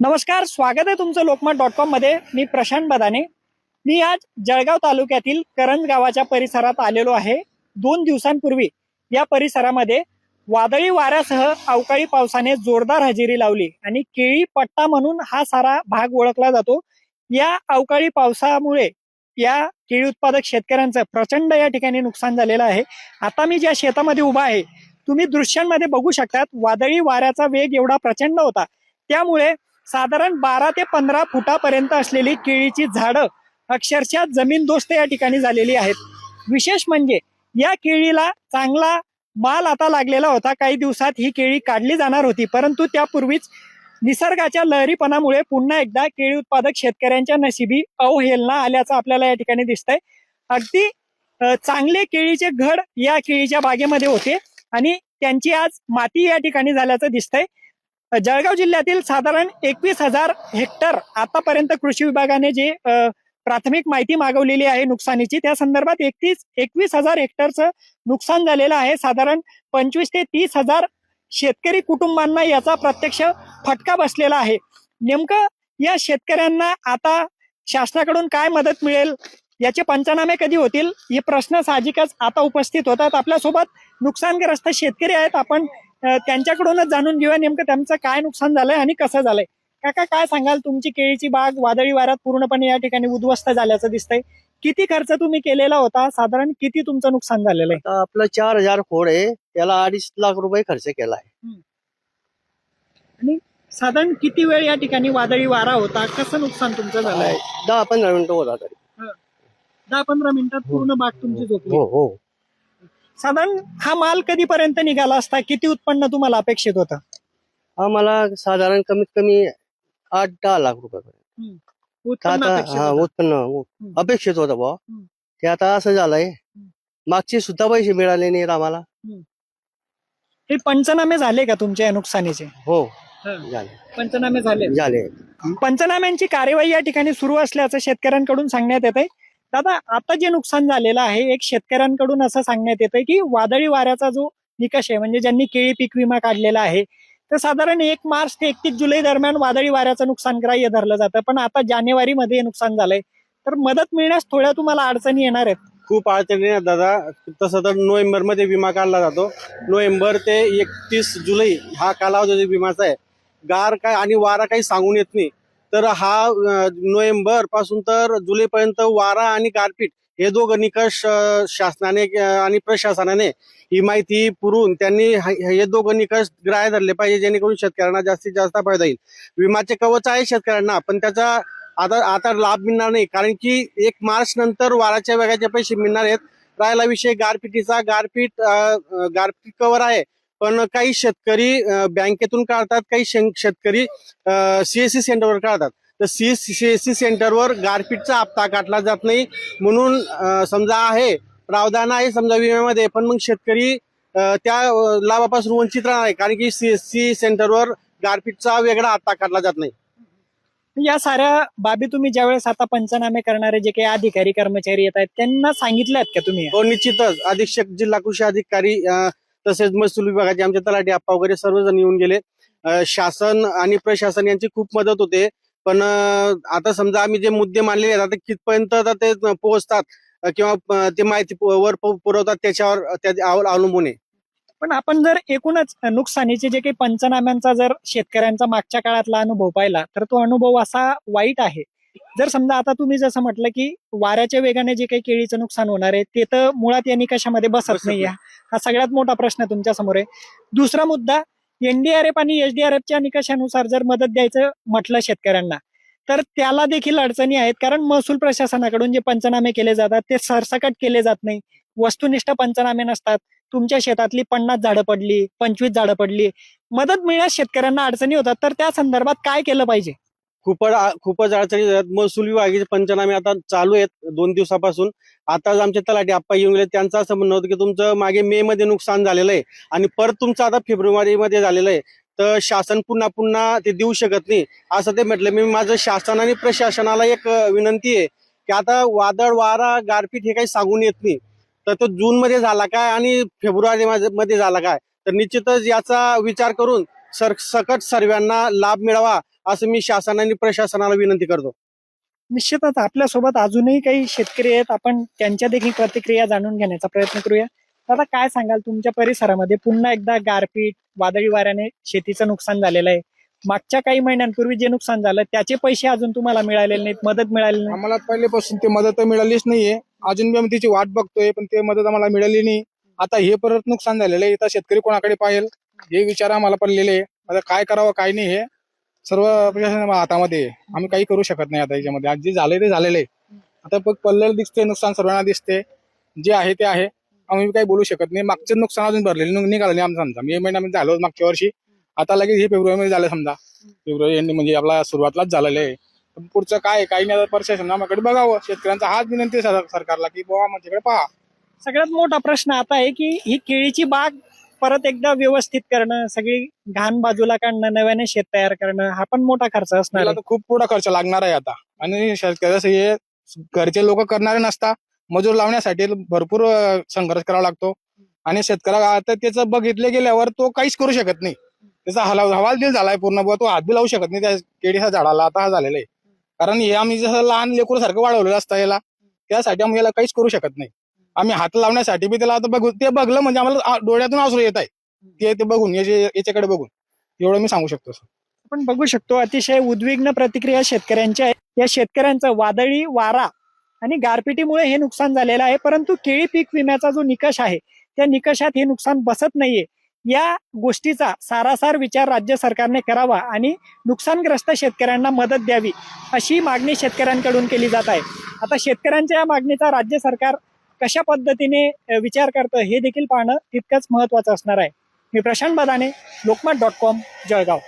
नमस्कार स्वागत आहे तुमचं लोकमत डॉट कॉममध्ये. मी प्रशांत बदाने. मी आज जळगाव तालुक्यातील करंज गावाच्या परिसरात आलेलो आहे. दोन दिवसांपूर्वी या परिसरामध्ये वादळी वाऱ्यासह अवकाळी पावसाने जोरदार हजेरी लावली आणि केळी पट्टा म्हणून हा सारा भाग ओळखला जातो. या अवकाळी पावसामुळे या केळी उत्पादक शेतकऱ्यांचं प्रचंड या ठिकाणी नुकसान झालेलं आहे. आता मी ज्या शेतामध्ये उभा आहे तुम्ही दृश्यांमध्ये बघू शकतात वादळी वाऱ्याचा वेग एवढा प्रचंड होता. त्यामुळे साधारण बारा ते पंधरा फुटापर्यंत असलेली केळीची झाडं अक्षरशः जमीनदोस्त या ठिकाणी झालेली आहेत. विशेष म्हणजे या केळीला चांगला माल आता लागलेला होता. काही दिवसात ही केळी काढली जाणार होती. परंतु त्यापूर्वीच निसर्गाच्या लहरीपणामुळे पुन्हा एकदा केळी उत्पादक शेतकऱ्यांच्या नशिबी अवहेलना आल्याचं आपल्याला या ठिकाणी दिसतंय. अगदी चांगले केळीचे घड या केळीच्या बागेमध्ये होते आणि त्यांची आज माती या ठिकाणी झाल्याचं दिसतंय. जळगाव जिल्ह्यातील साधारण एकवीस हजार हेक्टर आतापर्यंत कृषी विभागाने जे प्राथमिक माहिती मागवलेली आहे नुकसानीची त्या संदर्भात एकतीस एकवीस हजार हेक्टरचं नुकसान झालेलं आहे. साधारण पंचवीस ते तीस हजार शेतकरी कुटुंबांना याचा प्रत्यक्ष फटका बसलेला आहे. नेमकं या शेतकऱ्यांना आता शासनाकडून काय मदत मिळेल याचे पंचनामे कधी होतील हे प्रश्न साहजिकच आता उपस्थित होतात. आपल्यासोबत नुकसानग्रस्त शेतकरी आहेत. आपण त्यांच्याकडूनच जाणून घेऊया नेमकं त्यांचं काय नुकसान झालंय आणि कसं झालंय. काका काय सांगाल? तुमची केळीची बाग वादळी वाऱ्यात पूर्णपणे या ठिकाणी उद्ध्वस्त झाल्याचं दिसतंय. किती खर्च तुम्ही केलेला होता? साधारण किती तुमचं नुकसान झालेलं आहे? आता आपलं चार हजार खोड आहे. त्याला अडीच लाख रुपये खर्च केलाय. साधारण किती वेळ या ठिकाणी वादळी वारा होता? कसं नुकसान तुमचं झालंय? दहा पंधरा मिनिटं होता तरी दहा पंधरा मिनिटात पूर्ण बाग तुमची झोपली. हो हो. साधारण हा माल कधीपर्यंत निघाला असता? किती उत्पन्न तुम्हाला अपेक्षित होतं? आम्हाला साधारण कमीत कमी आठ दहा लाख रुपये. उत्पन्न आता अपेक्षित हा होतं. उत्पन्न उ- अपेक्षित होतं बुवा. हम्म. ते आता असं झालंय मागचे सुद्धा पैसे मिळाले नाहीत आम्हाला. हे पंचनामे झाले का तुमच्या या नुकसानीचे? हो झाले. पंचनामे झाले. झाले. पंचनाम्यांची कार्यवाही या ठिकाणी सुरू असल्याचं शेतकऱ्यांकडून सांगण्यात येत आहे दादा आता जे नुकसान झालेलं आहे एक शेतकऱ्यांकडून असं सांगण्यात येतंय की वादळी वाऱ्याचा जो निकष आहे म्हणजे ज्यांनी केळी पीक विमा काढलेला आहे तर साधारण एक मार्च ते एकतीस जुलै दरम्यान वादळी वाऱ्याचं नुकसान ग्राह्य धरलं जातं. पण आता जानेवारी मध्ये हे नुकसान झालंय. तर मदत मिळण्यास थोड्या तुम्हाला अडचणी येणार आहेत. खूप अडचणी आहेत दादा. तसं तर नोव्हेंबरमध्ये विमा काढला जातो. नोव्हेंबर ते एकतीस जुलै हा कालावधी विमाचा आहे. गार काय आणि वारा काही सांगून येत नाही. तर हा नोव्हेंबरपासून तर जुलैपर्यंत वारा आणि गारपीट हे दोघं निकष शासनाने आणि प्रशासनाने ही माहिती पुरून त्यांनी हे दोघं निकष ग्राह्य धरले पाहिजे जेणेकरून शेतकऱ्यांना जास्तीत जास्त फायदा येईल विमाचे कवच आहे शेतकऱ्यांना पण त्याचा आता आता लाभ मिळणार नाही. कारण की एक मार्च नंतर वाराच्या वेगाचे पैसे मिळणार आहेत. राहिला विषय गारपिटीचा. गारपीट गारपीट कवर आहे. पण काही शेतकरी बँकेतून काढतात काही शेतकरी सीएससी सेंटरवर काढतात. तर सी सीएससी सेंटरवर गारपीटचा हप्ता काटला जात नाही. म्हणून समजा आहे प्रावधान आहे समजा विम्यामध्ये पण मग शेतकरी त्या लाभापासून वंचित राहणार आहे. कारण की सीएससी सेंटरवर गारपीटचा वेगळा हप्ता काटला जात नाही. या साऱ्या बाबी तुम्ही ज्यावेळेस आता पंचनामे करणारे जे काही अधिकारी कर्मचारी येत आहेत त्यांना सांगितलं आहेत का तुम्ही? हो निश्चितच. अधीक्षक जिल्हा कृषी अधिकारी तसेच महसूल विभागाचे आमचे तलाठी आप्पा वगैरे सर्वजण येऊन गेले. शासन आणि प्रशासन यांची खूप मदत होते. पण आता समजा आम्ही जे मुद्दे मानलेले आहेत आता कितपर्यंत आता ते पोहोचतात किंवा ते माहिती वर पुरवतात त्याच्यावर त्यावर अवलंबून आहे. पण आपण जर एकूणच नुकसानीचे जे काही पंचनाम्यांचा जर शेतकऱ्यांचा मागच्या काळातला अनुभव पाहिला तर तो अनुभव असा वाईट आहे जर समजा आता तुम्ही जसं म्हटलं की वाऱ्याच्या वेगाने जे काही केळीचं नुकसान होणार आहे ते तर मुळात या निकषामध्ये बसत नाही. हा सगळ्यात मोठा प्रश्न तुमच्यासमोर आहे. दुसरा मुद्दा एनडीआरएफ आणि एसडीआरएफच्या निकषानुसार जर मदत द्यायचं म्हटलं शेतकऱ्यांना तर त्याला देखील अडचणी आहेत. कारण महसूल प्रशासनाकडून जे पंचनामे केले जातात ते सरसकट केले जात नाही. वस्तुनिष्ठ पंचनामे नसतात. तुमच्या शेतातली पन्नास झाडं पडली पंचवीस झाडं पडली. मदत मिळण्यास शेतकऱ्यांना अडचणी होतात. तर त्या संदर्भात काय केलं पाहिजे? खूपच खूपच अडचणी महसूल विभागाचे पंचनामे आता चालू आहेत दोन दिवसापासून. आताच आमचे तलाठी आप्पा येऊन गेले. त्यांचं असं म्हणणं होतं की तुमचं मागे मे मध्ये नुकसान झालेलं आहे आणि परत तुमचं आता फेब्रुवारीमध्ये झालेलं आहे. तर शासन पुन्हा पुन्हा ते देऊ शकत नाही. असं ते म्हटलं. मी माझं शासन आणि प्रशासनाला एक विनंती आहे की आता वादळ वारा गारपीट हे काही सांगून येत नाही. तर तो जून मध्ये झाला काय आणि फेब्रुवारी मध्ये झाला काय? तर निश्चितच याचा विचार करून सर सकट सर्वांना लाभ मिळावा. असं मी शासनाने प्रशासनाला विनंती करतो. निश्चितच आपल्यासोबत अजूनही काही शेतकरी आहेत. आपण त्यांच्या देखील प्रतिक्रिया जाणून घेण्याचा प्रयत्न करूया. दादा काय सांगाल? तुमच्या परिसरामध्ये पुन्हा एकदा गारपीट वादळी वाऱ्याने शेतीचं नुकसान झालेलं आहे. मागच्या काही महिन्यांपूर्वी जे नुकसान झालं त्याचे पैसे अजून तुम्हाला मिळालेले नाहीत मदत मिळालेली नाही. आम्हाला पहिलेपासून ते मदत मिळालीच नाहीये. अजून आम्ही तिची वाट बघतोय पण ते मदत आम्हाला मिळाली नाही. आता हे परत नुकसान झालेलं आहे. आता शेतकरी कोणाकडे पाहिजे हे विचार आम्हाला पडलेले आहे. आता काय करावं काय नाही हे. सर्व प्रशासन हातामध्ये आहे. आम्ही काही करू शकत नाही आता याच्यामध्ये. आज जे झालंय ते झालेलं आहे. आता बघ पडलेलं दिसते नुकसान सर्वांना दिसते जे आहे ते आहे. आम्ही काही बोलू शकत नाही. मागचं नुकसान अजून भरलेलं निघाले निघालं नाही आमचं समजा. मे महिना आम्ही झालो मागच्या वर्षी. आता लगेच हे फेब्रुवारीमध्ये झालं समजा. फेब्रुवारी म्हणजे आपला सुरुवातलाच झालेलं आहे. पण पुढचं काय आहे, काही नाही. आता प्रशासन आम्हाकडे बघावं. शेतकऱ्यांचा हाच विनंती आहे सर- सरकारला की बाबा आमच्याकडे पहा. सगळ्यात मोठा प्रश्न आता आहे की ही केळीची बाग परत एकदा व्यवस्थित करणं सगळी घाण बाजूला काढणं नव्याने शेत तयार करणं हा पण मोठा खर्च असणार त्याला आहे. तर खूप पुढा खर्च लागणार आहे आता. आणि शेतकऱ्याचं हे घरचे लोक करणारे नसता मजूर लावण्यासाठी भरपूर अं, संघर्ष करावा लागतो. आणि शेतकऱ्या आता त्याचं बघितले गेल्यावर तो काहीच करू शकत नाही. त्याचा हलाव हवालदिल झालाय पूर्ण बुवा तो हात बी लावू शकत नाही त्या केळीच्या झाडाला आता हा झालेला आहे. कारण हे आम्ही जसं लहान लेकरू सारखं वाढवलेलं असतं याला त्यासाठी आम्ही याला काहीच करू शकत नाही. आम्ही हात लावण्यासाठी बी त्याला आता बघू ते बघलं म्हणजे आम्हाला डोळ्यातून आसरू येत आहे. ते ते बघून याचे याच्याकडे बघून. एवढं मी सांगू शकतो सर आपण बघू शकतो अतिशय उद्विग्न प्रतिक्रिया शेतकऱ्यांच्या या शेतकऱ्यांचं वादळी वारा आणि गारपिटीमुळे हे नुकसान झालेलं आहे परंतु केळी पीक विम्याचा जो निकष आहे त्या निकषात हे नुकसान बसत नाहीये. या गोष्टीचा सारासार विचार राज्य सरकारने करावा आणि नुकसानग्रस्त शेतकऱ्यांना मदत द्यावी अशी मागणी शेतकऱ्यांकडून केली जात आहे. आता शेतकऱ्यांच्या या मागणीचा राज्य सरकार कशा पद्धतीने विचार करतं हे देखील पाहणं तितकंच महत्वाचं असणार आहे. मी प्रशांत बदाने लोकमत डॉट कॉम जळगाव.